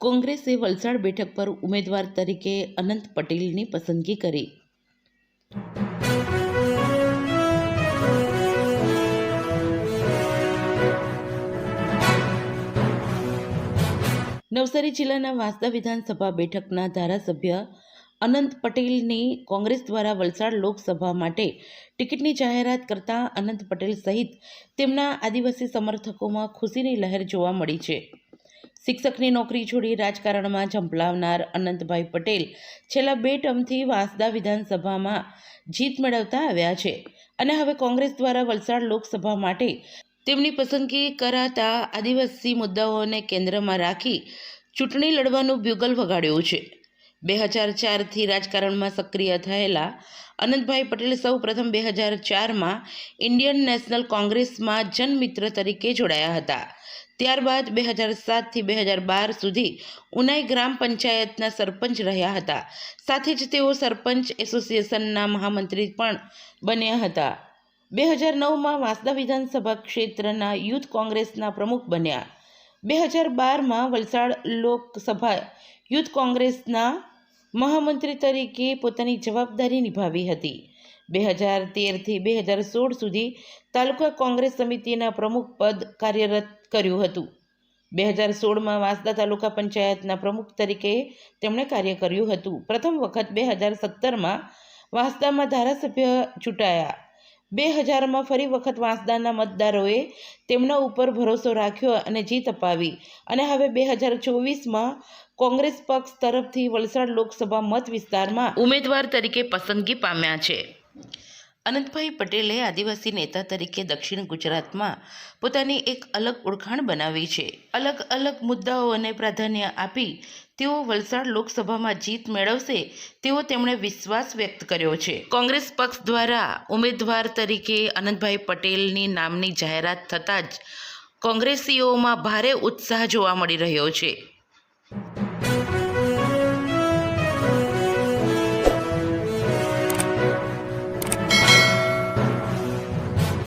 કોંગ્રેસે વલસાડ બેઠક પર ઉમેદવાર તરીકે અનંત પટેલની પસંદગી કરી. નવસારી જિલ્લાના વાંસદા વિધાનસભા બેઠકના ધારાસભ્ય અનંત પટેલની કોંગ્રેસ દ્વારા વલસાડ લોકસભા માટે ટિકિટની જાહેરાત કરતા અનંત પટેલ સહિત તેમના આદિવાસી સમર્થકોમાં ખુશીની લહેર જોવા મળી છે. શિક્ષકની નોકરી છોડી રાજકારણમાં ઝંપલાવનાર અનંતભાઈ પટેલ છેલ્લા બે ટર્મથી વાંસદા વિધાનસભામાં જીત મેળવતા આવ્યા છે. અને હવે કોંગ્રેસ દ્વારા વલસાડ લોકસભા માટે તેમની પસંદગી કરાતા આદિવાસી મુદ્દાઓને કેન્દ્રમાં રાખી ચૂંટણી લડવાનું બ્યુગલ વગાડ્યું છે. બે હજાર ચારથી રાજકારણમાં સક્રિય થયેલા અનંતભાઈ પટેલ સૌ પ્રથમ બે હજાર ચારમાં ઇન્ડિયન નેશનલ કોંગ્રેસમાં જનમિત્ર તરીકે જોડાયા હતા. ત્યારબાદ બે હજાર સાતથી બે હજાર બાર સુધી ઉનાઈ ગ્રામ પંચાયતના સરપંચ રહ્યા હતા. સાથે જ તેઓ સરપંચ એસોસિએશનના મહામંત્રી પણ બન્યા હતા. બે હજાર નવમાં વાંસદા વિધાનસભા ક્ષેત્રના યુથ કોંગ્રેસના પ્રમુખ બન્યા. બે હજાર બારમાં વલસાડ લોકસભા યુથ કોંગ્રેસના મહામંત્રી તરીકે પોતાની જવાબદારી નિભાવી હતી. બે હજાર તેરથી બે હજાર સોળ સુધી તાલુકા કોંગ્રેસ સમિતિના પ્રમુખ પદ કાર્યરત કર્યું હતું. બે હજાર સોળમાં વાંસદા તાલુકા પંચાયતના પ્રમુખ તરીકે તેમણે કાર્ય કર્યું હતું. પ્રથમ વખત બે હજાર સત્તરમાં વાંસદામાં ધારાસભ્ય ચૂંટાયા. બે હજારમાં ફરી વખત વાંસદાના મતદારોએ તેમના ઉપર ભરોસો રાખ્યો અને જીત અપાવી. અને હવે બે હજાર ચોવીસમાં કોંગ્રેસ પક્ષ તરફથી વલસાડ લોકસભા મત વિસ્તારમાં ઉમેદવાર તરીકે પસંદગી પામ્યા છે. અનંતભાઈ પટેલે આદિવાસી નેતા તરીકે દક્ષિણ ગુજરાતમાં પોતાની એક અલગ ઓળખાણ બનાવી છે. અલગ અલગ મુદ્દાઓને પ્રાધાન્ય આપી તેઓ વલસાડ લોકસભામાં જીત મેળવશે તેવો તેમણે વિશ્વાસ વ્યક્ત કર્યો છે. કોંગ્રેસ પક્ષ દ્વારા ઉમેદવાર તરીકે અનંતભાઈ પટેલની નામની જાહેરાત થતાં જ કોંગ્રેસીઓમાં ભારે ઉત્સાહ જોવા મળી રહ્યો છે.